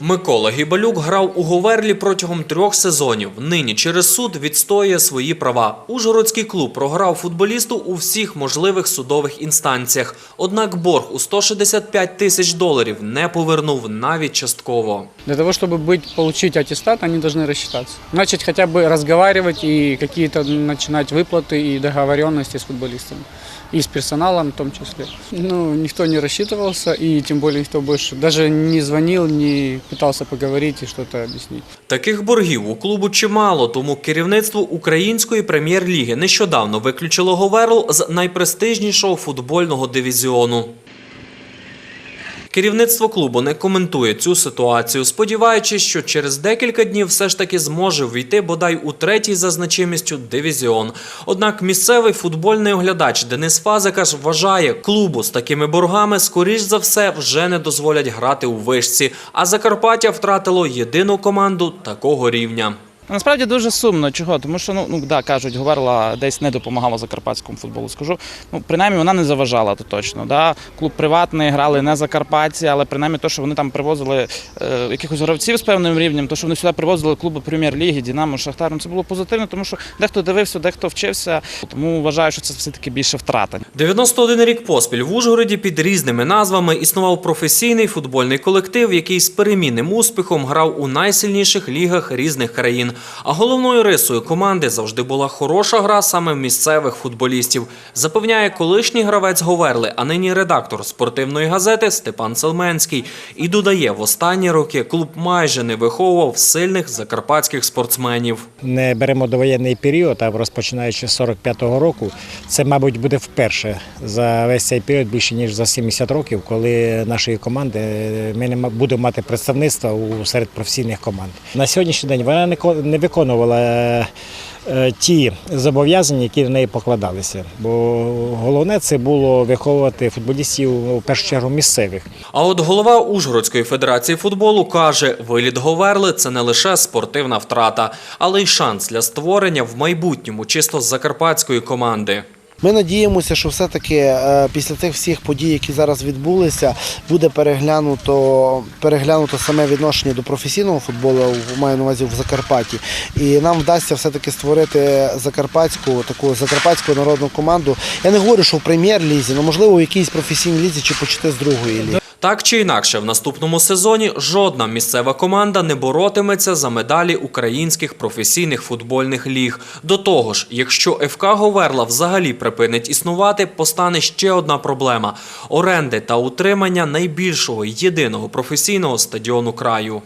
Микола Гібалюк грав у Говерлі протягом трьох сезонів. Нині через суд відстоює свої права. Ужгородський клуб програв футболісту у всіх можливих судових інстанціях. Однак борг у 165 тисяч доларів не повернув навіть частково. Для того, чтобы быть, получить аттестат, они должны рассчитаться. Начать хотя бы разговаривать и какие-то начинать выплаты и договоренности с футболистами. И с персоналом в том числе. Ну, никто не рассчитывался, и тем более никто больше даже не звонил, не пытался поговорить и что-то объяснить. Таких боргів у клубу чимало, тому керівництво української прем'єр-ліги нещодавно виключило Говерл з найпрестижнішого футбольного дивізіону. Керівництво клубу не коментує цю ситуацію, сподіваючись, що через декілька днів все ж таки зможе ввійти бодай у третій за значимістю дивізіон. Однак місцевий футбольний оглядач Денис Фазикаш вважає, клубу з такими боргами скоріш за все вже не дозволять грати у вишці. А Закарпаття втратило єдину команду такого рівня. Насправді дуже сумно. Чого? Тому що ну, ну да, кажуть, Говерла десь не допомагала закарпатському футболу. Скажу, ну принаймні вона не заважала, то точно. Да? Клуб приватний, грали не закарпатці, але принаймні то, що вони там привозили е, якихось гравців з певним рівнем, то що вони сюди привозили клуби прем'єр-ліги, Дінамо, Шахтар, ну, це було позитивно, тому що дехто дивився, дехто вчився. Тому вважаю, що це все-таки більше втрата. 91 рік поспіль в Ужгороді під різними назвами існував професійний футбольний колектив, який з перемінним успіхом грав у найсильніших лігах різних країн. А головною рисою команди завжди була хороша гра саме місцевих футболістів, запевняє колишній гравець Говерли, а нині редактор спортивної газети Степан Селменський. І додає, в останні роки клуб майже не виховував сильних закарпатських спортсменів. не беремо довоєнний період, а розпочинаючи з 45-го року, це, мабуть, буде вперше за весь цей період більше ніж за 70 років, коли нашої команди е, ми не будемо мати представництва у серед професійних команд. На сьогоднішній день вона не не виконувала. е, е, Ті зобов'язання, які в неї покладалися, бо головне це було виховувати футболістів ну, в першу чергу місцевих. А от голова Ужгородської федерації футболу каже, виліт Говерли це не лише спортивна втрата, але й шанс для створення в майбутньому чисто закарпатської команди. Ми надіємося, що все-таки е, після тих всіх подій, які зараз відбулися, буде переглянуто, переглянуто саме відношення до професійного футболу, маю на увазі в Закарпатті. І нам вдасться все-таки створити закарпатську таку закарпатську народну команду. Я не говорю, що в прем'єр-лізі, але можливо у якійсь професійній лізі чи почати з другої ліги. Так чи інакше, в наступному сезоні жодна місцева команда не боротиметься за медалі українських професійних футбольних ліг. До того ж, якщо ФК Говерла взагалі припинить існувати, постане ще одна проблема: оренди та утримання найбільшого єдиного професійного стадіону краю.